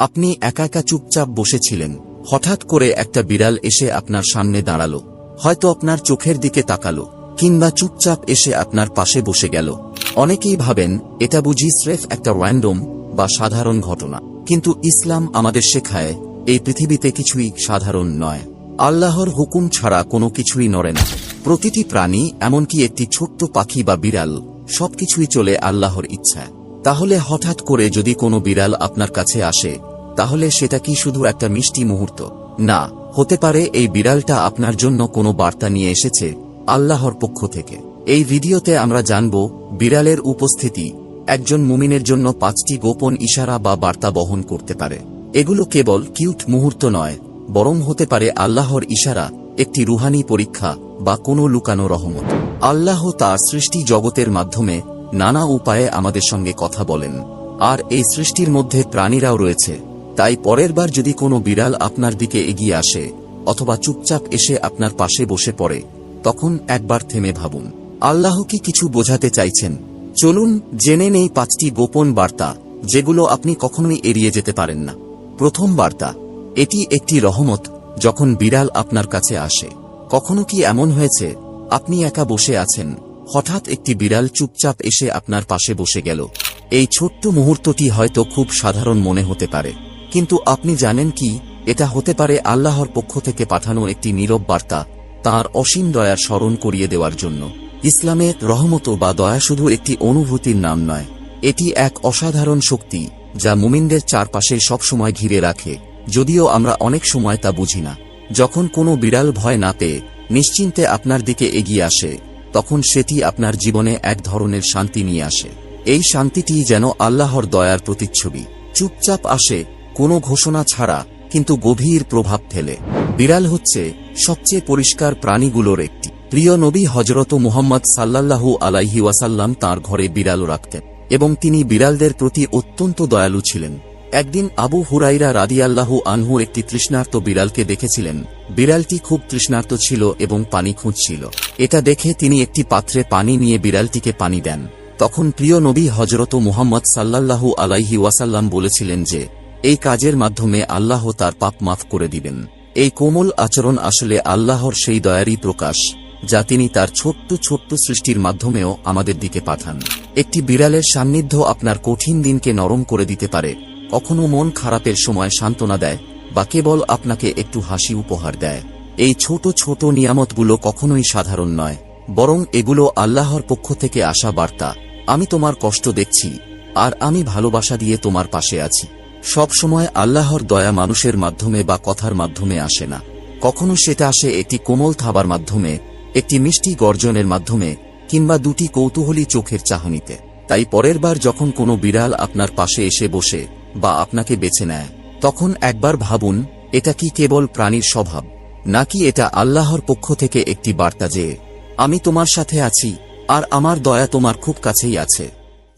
আপনি একা একা চুপচাপ বসেছিলেন। হঠাৎ করে একটা বিড়াল এসে আপনার সামনে দাঁড়াল। হয়তো আপনার চোখের দিকে তাকালো, কিংবা চুপচাপ এসে আপনার পাশে বসে গেল। অনেকেই ভাবেন, এটা বুঝি স্রেফ একটা র্যান্ডম বা সাধারণ ঘটনা। কিন্তু ইসলাম আমাদের শেখায়, এই পৃথিবীতে কিছুই সাধারণ নয়। আল্লাহর হুকুম ছাড়া কোনো কিছুই নড়ে না। প্রতিটি প্রাণী, এমনকি একটি ছোট্ট পাখি বা বিড়াল, সবকিছুই চলে আল্লাহর ইচ্ছা তাহলে হঠাৎ করে যদি কোনো বিড়াল আপনার কাছে আসে তাহলে সেটা কি শুধু একটা মিষ্টি মুহূর্ত? না, হতে পারে এই বিড়ালটা আপনার জন্য কোনো বার্তা নিয়ে এসেছে আল্লাহর পক্ষ থেকে। এই ভিডিওতে আমরা জানব, বিড়ালের উপস্থিতি, একজন মুমিনের জন্য পাঁচটি গোপন ইশারা বা বার্তা বহন করতে পারে। এগুলো কেবল কিউট মুহূর্ত নয়, বরং হতে পারে আল্লাহর ইশারা, একটি রুহানি পরীক্ষা বা কোনো লুকানো রহমত। আল্লাহ তার সৃষ্টি জগতের মাধ্যমে নানা উপায়ে আমাদের সঙ্গে কথা বলেন। আর এই সৃষ্টির মধ্যে প্রাণীরাও রয়েছে। তাই পরের বার যদি কোনো বিড়াল আপনার দিকে এগিয়ে আসে, অথবা চুপচাপ এসে আপনার পাশে বসে পড়ে, তখন একবার থেমে ভাবুন। আল্লাহ কি কিছু বোঝাতে চাইছেন? চলুন জেনে নেই পাঁচটি গোপন বার্তা, যেগুলো আপনি কখনোই এড়িয়ে যেতে পারেন না। প্রথম বার্তা, এটি একটি রহমত, যখন বিড়াল আপনার কাছে আসে। কখনো কি এমন হয়েছে, আপনি একা বসে আছেন, হঠাৎ একটি বিড়াল চুপচাপ এসে আপনার পাশে বসে গেল? এই ছোট্ট মুহূর্তটি হয়তো খুব সাধারণ মনে হতে পারে। কিন্তু আপনি জানেন কি, এটা হতে পারে আল্লাহর পক্ষ থেকে পাঠানো একটি নীরব বার্তা, তাঁর অসীম দয়ার স্মরণ করিয়ে দেওয়ার জন্য। ইসলামে রহমত বা দয়া শুধু একটি অনুভূতির নাম নয়, এটি এক অসাধারণ শক্তি, যা মুমিনদের চারপাশে সবসময় ঘিরে রাখে। যদিও আমরা অনেক সময় তা বুঝি না, যখন কোনো বিড়াল ভয় না পেয়ে নিশ্চিন্তে আপনার দিকে এগিয়ে আসে, তখন সেটি আপনার জীবনে এক ধরনের শান্তি নিয়ে আসে। এই শান্তিটি যেন আল্লাহর দয়ার প্রতিচ্ছবি। চুপচাপ আসে কোনো ঘোষণা ছাড়া কিন্তু গভীর প্রভাব ফেলে। বিড়াল হচ্ছে সবচেয়ে পরিষ্কার প্রাণীগুলোর একটি। প্রিয় নবী হজরত মুহাম্মদ সাল্লাল্লাহু আলাইহি ওয়াসাল্লাম তাঁর ঘরে বিড়াল রাখতেন এবং তিনি বিড়ালদের প্রতি অত্যন্ত দয়ালু ছিলেন। একদিন আবু হুরাইরা রাদিয়াল্লাহু আনহু একটি তৃষ্ণার্ত বিড়ালকে দেখেছিলেন। বিড়ালটি খুব তৃষ্ণার্ত ছিল এবং পানি খুঁজছিল। এটা দেখে তিনি একটি পাত্রে পানি নিয়ে বিড়ালটিকে পানি দেন। তখন প্রিয় নবী হজরত মুহাম্মদ সাল্লাল্লাহু আলাইহি ওয়াসাল্লাম বলেছিলেন যে এই কাজের মাধ্যমে আল্লাহ তার পাপ মাফ করে দিবেন। এই কোমল আচরণ আসলে আল্লাহর সেই দয়ারই প্রকাশ, যা তিনি তার ছোট্ট ছোট্ট সৃষ্টির মাধ্যমেও আমাদের দিকে পাঠান। একটি বিড়ালের সান্নিধ্য আপনার কঠিন দিনকে নরম করে দিতে পারে। কখনো মন খারাপের সময় সান্ত্বনা দেয় বা কেবল আপনাকে একটু হাসি উপহার দেয়। এই ছোট ছোট নিয়ামতগুলো কখনোই সাধারণ নয়, বরং এগুলো আল্লাহর পক্ষ থেকে আসা বার্তা। আমি তোমার কষ্ট দেখছি, আর আমি ভালোবাসা দিয়ে তোমার পাশে আছি। সব সময় আল্লাহর দয়া মানুষের মাধ্যমে বা কথার মাধ্যমে আসে না। কখনো সেটা আসে একটি কোমল থাবার মাধ্যমে, একটি মিষ্টি গর্জনের মাধ্যমে, কিংবা দুটি কৌতূহলী চোখের চাহনিতে। তাই পরের বার যখন কোনো বিড়াল আপনার পাশে এসে বসে বা আপনাকে বেছে নেয়, তখন একবার ভাবুন, এটা কি কেবল প্রাণীর স্বভাব, নাকি এটা আল্লাহর পক্ষ থেকে একটি বার্তা যে, আমি তোমার সাথে আছি, আর আমার দয়া তোমার খুব কাছেই আছে।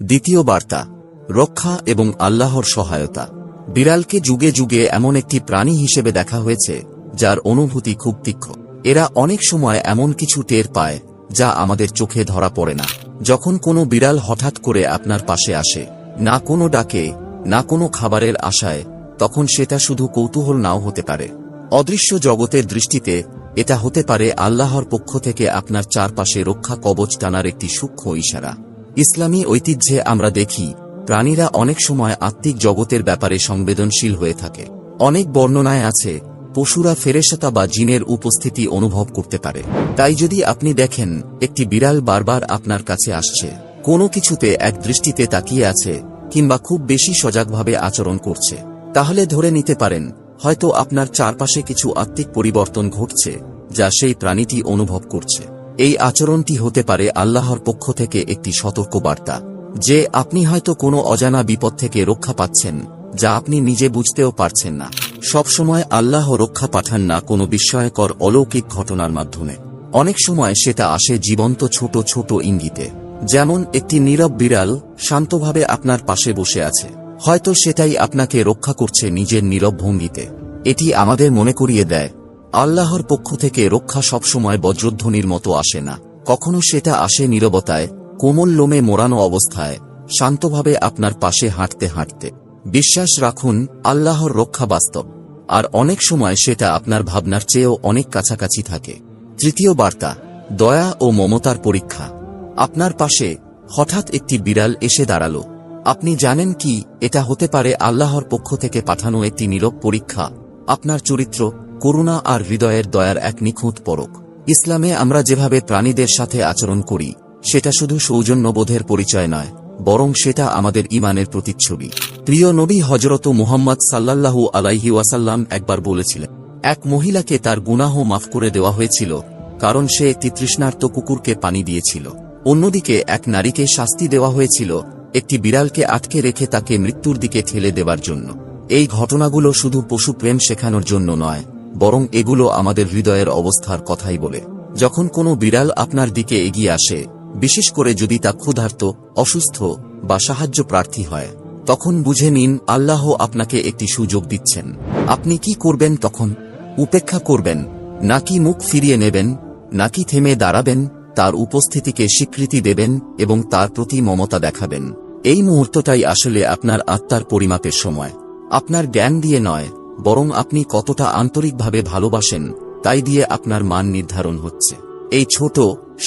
দ্বিতীয় বার্তা রক্ষা এবং আল্লাহর সহায়তা। বিড়ালকে যুগে যুগে এমন একটি প্রাণী হিসেবে দেখা হয়েছে, যার অনুভূতি খুব তীক্ষ্ণ। এরা অনেক সময় এমন কিছু টের পায়, যা আমাদের চোখে ধরা পড়ে না। যখন কোনো বিড়াল হঠাৎ করে আপনার পাশে আসে, না কোনো ডাকে, না কোনো খাবারের আশায়, তখন সেটা শুধু কৌতূহল নাও হতে পারে। অদৃশ্য জগতের দৃষ্টিতে, এটা হতে পারে আল্লাহর পক্ষ থেকে আপনার চারপাশে রক্ষা কবচ টানার একটি সূক্ষ্ম ইশারা। ইসলামী ঐতিহ্যে আমরা দেখি প্রাণীরা অনেক সময় আত্মিক জগতের ব্যাপারে সংবেদনশীল হয়ে থাকে। অনেক বর্ণনায় আছে, পশুরা ফেরেশতা বা জিনের উপস্থিতি অনুভব করতে পারে। তাই যদি আপনি দেখেন, একটি বিড়াল বারবার আপনার কাছে আসছে, কোনো কিছুতে এক দৃষ্টিতে তাকিয়ে আছে, কিংবা খুব বেশি সজাগভাবে আচরণ করছে, তাহলে ধরে নিতে পারেন, হয়তো আপনার চারপাশে কিছু আত্মিক পরিবর্তন ঘটছে, যা সেই প্রাণীটি অনুভব করছে। এই আচরণটি হতে পারে আল্লাহর পক্ষ থেকে একটি সতর্ক বার্তা যে আপনি হয়তো কোনো অজানা বিপদ থেকে রক্ষা পাচ্ছেন, যা আপনি নিজে বুঝতেও পারছেন না। সবসময় আল্লাহ রক্ষা পাঠান না কোনো বিস্ময়কর অলৌকিক ঘটনার মাধ্যমে। অনেক সময় সেটা আসে জীবন্ত ছোট ছোট ইঙ্গিতে। যেমন একটি নীরব বিড়াল শান্তভাবে আপনার পাশে বসে আছে। হয়তো সেটাই আপনাকে রক্ষা করছে নিজের নীরব ভঙ্গিতে। এটি আমাদের মনে করিয়ে দেয়, আল্লাহর পক্ষ থেকে রক্ষা সবসময় বজ্রধ্বনির মতো আসে না। কখনো সেটা আসে নীরবতায় কোমল লোমে মোড়ানো অবস্থায় শান্তভাবে আপনার পাশে হাঁটতে হাঁটতে। বিশ্বাস রাখুন, আল্লাহর রক্ষা বাস্তব। আর অনেক সময় সেটা আপনার ভাবনার চেয়েও অনেক কাছাকাছি থাকে। তৃতীয় বার্তা, দয়া ও মমতার পরীক্ষা। আপনার পাশে হঠাৎ একটি বিড়াল এসে দাঁড়াল। আপনি জানেন কি, এটা হতে পারে আল্লাহর পক্ষ থেকে পাঠানো একটি নীরব পরীক্ষা। আপনার চরিত্র, করুণা আর হৃদয়ের দয়ার এক নিখুঁত পরক। ইসলামে আমরা যেভাবে প্রাণীদের সাথে আচরণ করি সেটা শুধু সৌজন্যবোধের পরিচয় নয়, বরং সেটা আমাদের ইমানের প্রতিচ্ছবি। প্রিয় নবী হজরত মুহাম্মদ সাল্লাল্লাহু আলাইহি ওয়াসাল্লাম একবার বলেছিলেন, এক মহিলাকে তার গুনাহ মাফ করে দেওয়া হয়েছিল, কারণ সে একটি তৃষ্ণার্ত কুকুরকে পানি দিয়েছিল। অন্যদিকে এক নারীকে শাস্তি দেওয়া হয়েছিল, একটি বিড়ালকে আটকে রেখে তাকে মৃত্যুর দিকে ঠেলে দেবার জন্য। এই ঘটনাগুলো শুধু পশু প্রেম শেখানোর জন্য নয়, বরং এগুলো আমাদের হৃদয়ের অবস্থার কথাই বলে। যখন কোনো বিড়াল আপনার দিকে এগিয়ে আসে বিশেষ করে যদি তা ক্ষুধার্ত, অসুস্থ বা সাহায্য প্রার্থী হয়, তখন বুঝে নিন আল্লাহ আপনাকে একটি সুযোগ দিচ্ছেন। আপনি কি করবেন তখন? উপেক্ষা করবেন নাকি মুখ ফিরিয়ে নেবেন নাকি থেমে দাঁড়াবেন, তার উপস্থিতিকে স্বীকৃতি দেবেন এবং তার প্রতি মমতা দেখাবেন। এই মুহূর্তটাই আসলে আপনার আত্মার পরিমাপের সময়। আপনার জ্ঞান দিয়ে নয়, বরং আপনি কতটা আন্তরিকভাবে ভালোবাসেন, তাই দিয়ে আপনার মান নির্ধারণ হচ্ছে। এই ছোট,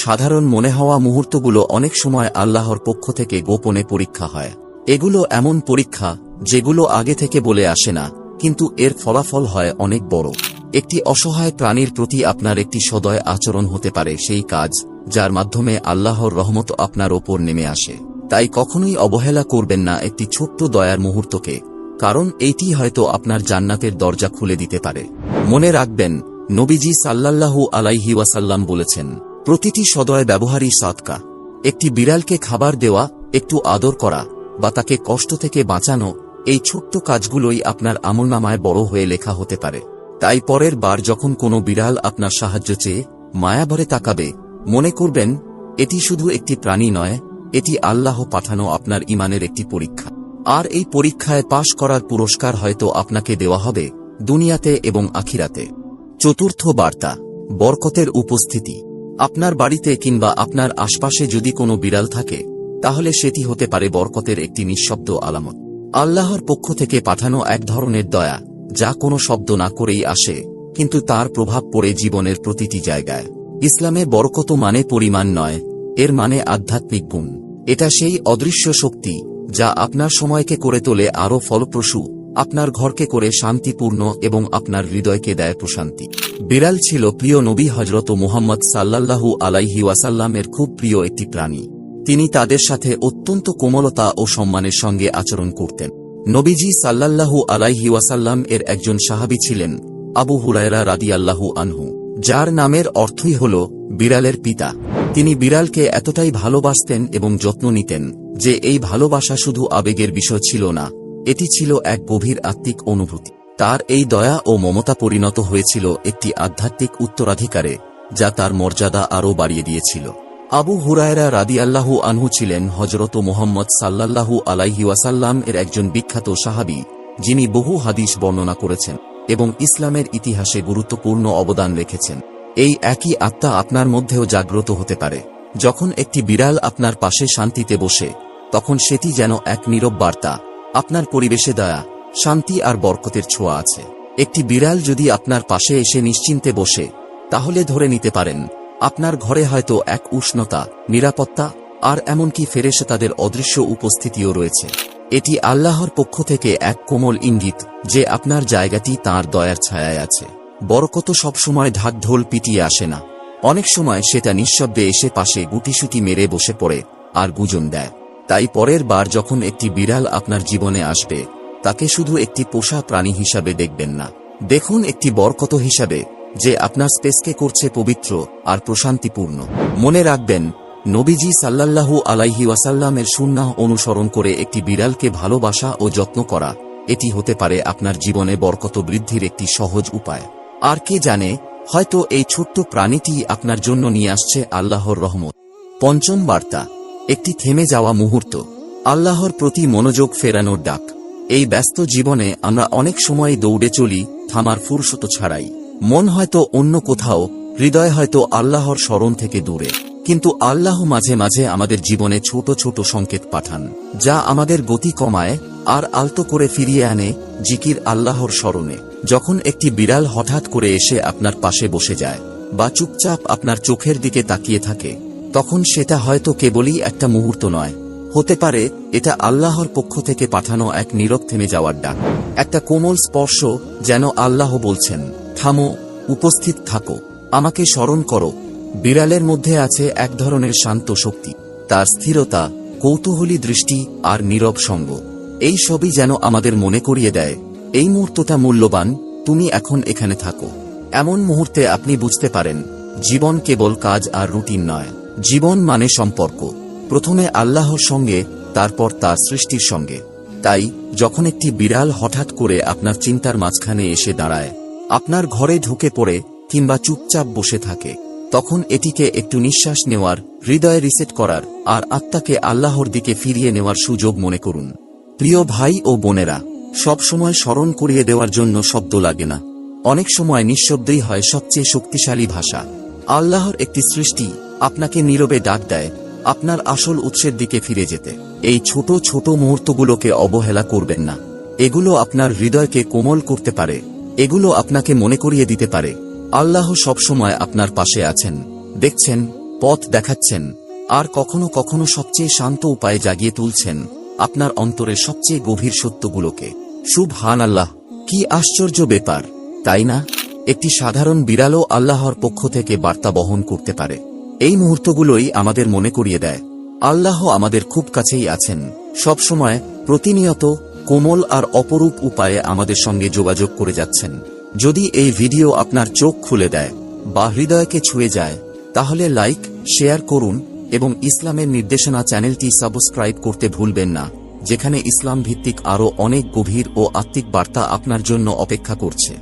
সাধারণ মনে হওয়া মুহূর্তগুলো অনেক সময় আল্লাহর পক্ষ থেকে গোপনে পরীক্ষা হয়। এগুলো এমন পরীক্ষা, যেগুলো আগে থেকে বলে আসে না, কিন্তু এর ফলাফল হয় অনেক বড়। একটি অসহায় প্রাণীর প্রতি আপনার একটি সদয় আচরণ হতে পারে সেই কাজ, যার মাধ্যমে আল্লাহর রহমত আপনার ওপর নেমে আসে। তাই কখনোই অবহেলা করবেন না একটি ছোট্ট দয়ার মুহূর্তকে, কারণ এইটি হয়তো আপনার জান্নাতের দরজা খুলে দিতে পারে। মনে রাখবেন নবীজি সাল্লাল্লাহু আলাইহি ওয়াসাল্লাম বলেছেন, প্রতিটি সদয় ব্যবহারই সাদকা। একটি বিড়ালকে খাবার দেওয়া, একটু আদর করা বা তাকে কষ্ট থেকে বাঁচানো, এই ছোট্ট কাজগুলোই আপনার আমলনামায় বড় হয়ে লেখা হতে পারে। তাই পরের বার যখন কোনো বিড়াল আপনার সাহায্য চেয়ে মায়াভরে তাকাবে, মনে করবেন, এটি শুধু একটি প্রাণী নয়, এটি আল্লাহ পাঠানো আপনার ইমানের একটি পরীক্ষা। আর এই পরীক্ষায় পাশ করার পুরস্কার হয়তো আপনাকে দেওয়া হবে দুনিয়াতে এবং আখিরাতে। চতুর্থ বার্তা, বরকতের উপস্থিতি। আপনার বাড়িতে কিংবা আপনার আশপাশে যদি কোনো বিড়াল থাকে, তাহলে সেটি হতে পারে বরকতের একটি নিঃশব্দ আলামত। আল্লাহর পক্ষ থেকে পাঠানো এক ধরনের দয়া, যা কোনো শব্দ না করেই আসে, কিন্তু তার প্রভাব পড়ে জীবনের প্রতিটি জায়গায়। ইসলামে বরকত মানে পরিমাণ নয়, এর মানে আধ্যাত্মিক গুণ। এটা সেই অদৃশ্য শক্তি, যা আপনার সময়কে করে তোলে আরও ফলপ্রসূ আপনার ঘরকে করে শান্তিপূর্ণ এবং আপনার হৃদয়কে দেয় প্রশান্তি। বিড়াল ছিল প্রিয় নবী হজরত মুহাম্মদ সাল্লাল্লাহু আলাইহি ওয়াসাল্লামের খুব প্রিয় একটি প্রাণী। তিনি তাদের সাথে অত্যন্ত কোমলতা ও সম্মানের সঙ্গে আচরণ করতেন। নবীজি সাল্লাল্লাহু আলাইহি ওয়াসাল্লাম এর একজন সাহাবী ছিলেন, আবু হুরায়রা রাদিয়াল্লাহু আনহু, যার নামের অর্থই হল বিড়ালের পিতা। তিনি বিড়ালকে এতটাই ভালোবাসতেন এবং যত্ন নিতেন যে এই ভালোবাসা শুধু আবেগের বিষয় ছিল না এটি ছিল এক গভীর আত্মিক অনুভূতি। তার এই দয়া ও মমতা পরিণত হয়েছিল একটি আধ্যাত্মিক উত্তরাধিকারে, যা তার মর্যাদা আরও বাড়িয়ে দিয়েছিল। আবু হুরায়রা রাদি আল্লাহু আনহু ছিলেন হজরত মোহাম্মদ সাল্লাল্লাহু আলাইহি ওয়াসাল্লাম এর একজন বিখ্যাত সাহাবি, যিনি বহু হাদিস বর্ণনা করেছেন এবং ইসলামের ইতিহাসে গুরুত্বপূর্ণ অবদান রেখেছেন। এই একই আত্মা আপনার মধ্যেও জাগ্রত হতে পারে। যখন একটি বিড়াল আপনার পাশে শান্তিতে বসে, তখন সেটি যেন এক নীরব বার্তা। আপনার পরিবেশে দয়া, শান্তি আর বরকতের ছোঁয়া আছে। একটি বিড়াল যদি আপনার পাশে এসে নিশ্চিন্তে বসে, তাহলে ধরে নিতে পারেন, আপনার ঘরে হয়তো এক উষ্ণতা, নিরাপত্তা, আর এমনকি ফেরেসে তাদের অদৃশ্য উপস্থিতিও রয়েছে। এটি আল্লাহর পক্ষ থেকে এক কোমল ইঙ্গিত যে আপনার জায়গাটি তার দয়ার ছায়ায় আছে। বরকত সবসময় ঢাকঢোল পিটিয়ে আসে না। অনেক সময় সেটা নিঃশব্দে এসে পাশে গুটিসুটি মেরে বসে পড়ে আর গুজন দেয়। তাই পরের বার যখন একটি বিড়াল আপনার জীবনে আসবে, তাকে শুধু একটি পোষা প্রাণী হিসাবে দেখবেন না। দেখুন একটি বরকত হিসাবে, যে আপনার স্পেসকে করছে পবিত্র আর প্রশান্তিপূর্ণ। মনে রাখবেন, নবীজি সাল্লাল্লাহু আলাইহি ওয়াসাল্লামের সুন্নাহ অনুসরণ করে একটি বিড়ালকে ভালোবাসা ও যত্ন করা, এটি হতে পারে আপনার জীবনে বরকত বৃদ্ধির একটি সহজ উপায়। আর কে জানে, হয়তো এই ছোট্ট প্রাণীটি আপনার জন্য নিয়ে আসছে আল্লাহর রহমত। পঞ্চম বার্তা একটি থেমে যাওয়া মুহূর্ত, আল্লাহর প্রতি মনোযোগ ফেরানোর ডাক। এই ব্যস্ত জীবনে আমরা অনেক সময় দৌড়ে চলি, থামার ফুরসত ছাড়াই। মন হয়তো অন্য কোথাও, হৃদয় হয়তো আল্লাহর স্মরণ থেকে দূরে। কিন্তু আল্লাহ মাঝে মাঝে আমাদের জীবনে ছোট ছোট সংকেত পাঠান, যা আমাদের গতি কমায় আর আলতো করে ফিরিয়ে আনে জিকির আল্লাহর স্মরণে। যখন একটি বিড়াল হঠাৎ করে এসে আপনার পাশে বসে যায় বা চুপচাপ আপনার চোখের দিকে তাকিয়ে থাকে তখন সেটা হয়তো কেবলই একটা মুহূর্ত নয়। হতে পারে এটা আল্লাহর পক্ষ থেকে পাঠানো এক নীরব থেমে যাওয়ার ডাক। একটা কোমল স্পর্শ যেন আল্লাহ বলছেন, থামো, উপস্থিত থাকো। আমাকে স্মরণ করো। বিড়ালের মধ্যে আছে এক ধরনের শান্ত শক্তি। তার স্থিরতা, কৌতূহলী দৃষ্টি আর নীরব সঙ্গ। এই সবই যেন আমাদের মনে করিয়ে দেয়। এই মুহূর্তটা মূল্যবান, তুমি এখন এখানে থাকো। এমন মুহূর্তে আপনি বুঝতে পারেন, জীবন কেবল কাজ আর রুটিন নয়। জীবন মানে সম্পর্ক। প্রথমে আল্লাহর সঙ্গে, তারপর তার সৃষ্টির সঙ্গে। তাই, যখন একটি বিড়াল হঠাৎ করে আপনার চিন্তার মাঝখানে এসে দাঁড়ায়, আপনার ঘরে ঢুকে পড়ে কিংবা চুপচাপ বসে থাকে, তখন এটিকে একটু নিঃশ্বাস নেওয়ার, হৃদয় রিসেট করার আর আত্মাকে আল্লাহর দিকে ফিরিয়ে নেওয়ার সুযোগ মনে করুন। প্রিয় ভাই ও বোনেরা, সব সময় স্মরণ করিয়ে দেওয়ার জন্য শব্দ লাগে না। অনেক সময় নিঃশব্দেই হয় সবচেয়ে শক্তিশালী ভাষা। আল্লাহর একটি সৃষ্টি আপনাকে নীরবে ডাক দেয় আপনার আসল উৎসের দিকে ফিরে যেতে। এই ছোট ছোট মুহূর্তগুলোকে অবহেলা করবেন না। এগুলো আপনার হৃদয়কে কোমল করতে পারে। এগুলো আপনাকে মনে করিয়ে দিতে পারে। আল্লাহ সবসময় আপনার পাশে আছেন। দেখছেন, পথ দেখাচ্ছেন, আর কখনো কখনো সবচেয়ে শান্ত উপায়ে জাগিয়ে তুলছেন আপনার অন্তরের সবচেয়ে গভীর সত্যগুলোকে। শুভ হান আল্লাহ কি আশ্চর্য ব্যাপার, তাই না? একটি সাধারণ বিড়ালও আল্লাহর পক্ষ থেকে বার্তা বহন করতে পারে। এই মুহূর্তগুলোই আমাদের মনে করিয়ে দেয়। আল্লাহ আমাদের খুব কাছেই আছেন। সবসময় প্রতিনিয়ত কোমল আর অপরূপ উপায়ে আমাদের সঙ্গে যোগাযোগ করে যাচ্ছেন। যদি এই ভিডিও আপনার চোখ খুলে দেয় বা হৃদয়কে ছুঁয়ে যায়, তাহলে লাইক, শেয়ার করুন এবং ইসলামের নির্দেশনা চ্যানেলটি সাবস্ক্রাইব করতে ভুলবেন না, যেখানে ইসলাম ভিত্তিক আরও অনেক গভীর ও আত্মিক বার্তা আপনার জন্য অপেক্ষা করছে।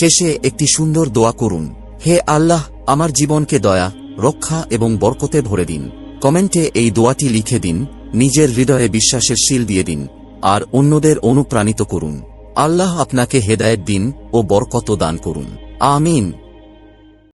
শেষে একটি সুন্দর দোয়া করুন। হে আল্লাহ, আমার জীবনকে দয়া রক্ষা এবং বরকতে ভরে দিন। কমেন্টে এই দোয়াটি লিখে দিন, নিজের হৃদয়ে বিশ্বাসের শিল দিয়ে দিন, আর অন্যদের অনুপ্রাণিত করুন। আল্লাহ আপনাকে হেদায়েত দিন ও বরকত দান করুন। আমিন।